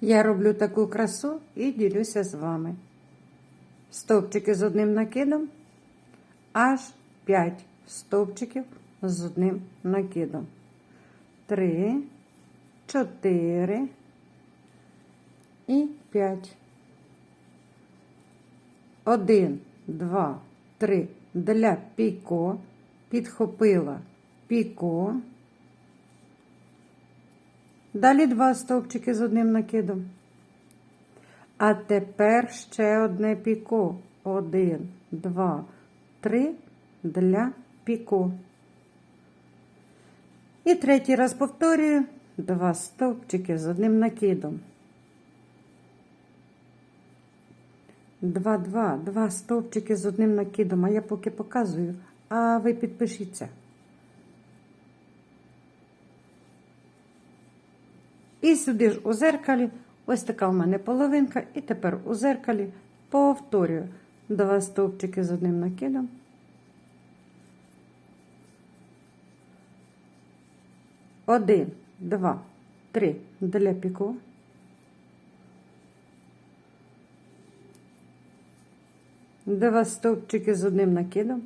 Я роблю таку красу і ділюся з вами. Стовпчики з одним накидом, аж 5 стовпчиків з одним накидом. 3, 4 і 5. 1, 2, 3 для піко. Підхопила піко. Далі два стовпчики з одним накидом. А тепер ще одне піко. Один, два, три для піко. І третій раз повторюю два стовпчики з одним накидом. Два, два, два стовпчики з одним накидом, а я поки показую, а ви підпишіться. І сюди ж у зеркалі, ось така в мене половинка, і тепер у зеркалі повторюю два стовпчики з одним накидом. Один, два, три для піку. Два стовпчики з одним накидом.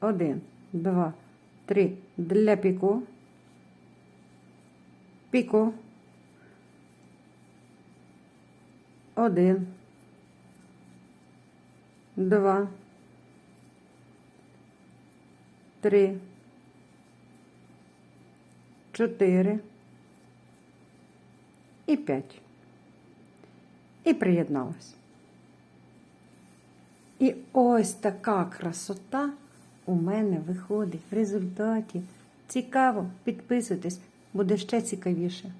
Один, два, три для піку. Піку. Один. Два. Три. Чотири. І п'ять. І приєдналась. І ось така красота у мене виходить в результаті. Цікаво, підписуйтесь, буде ще цікавіше.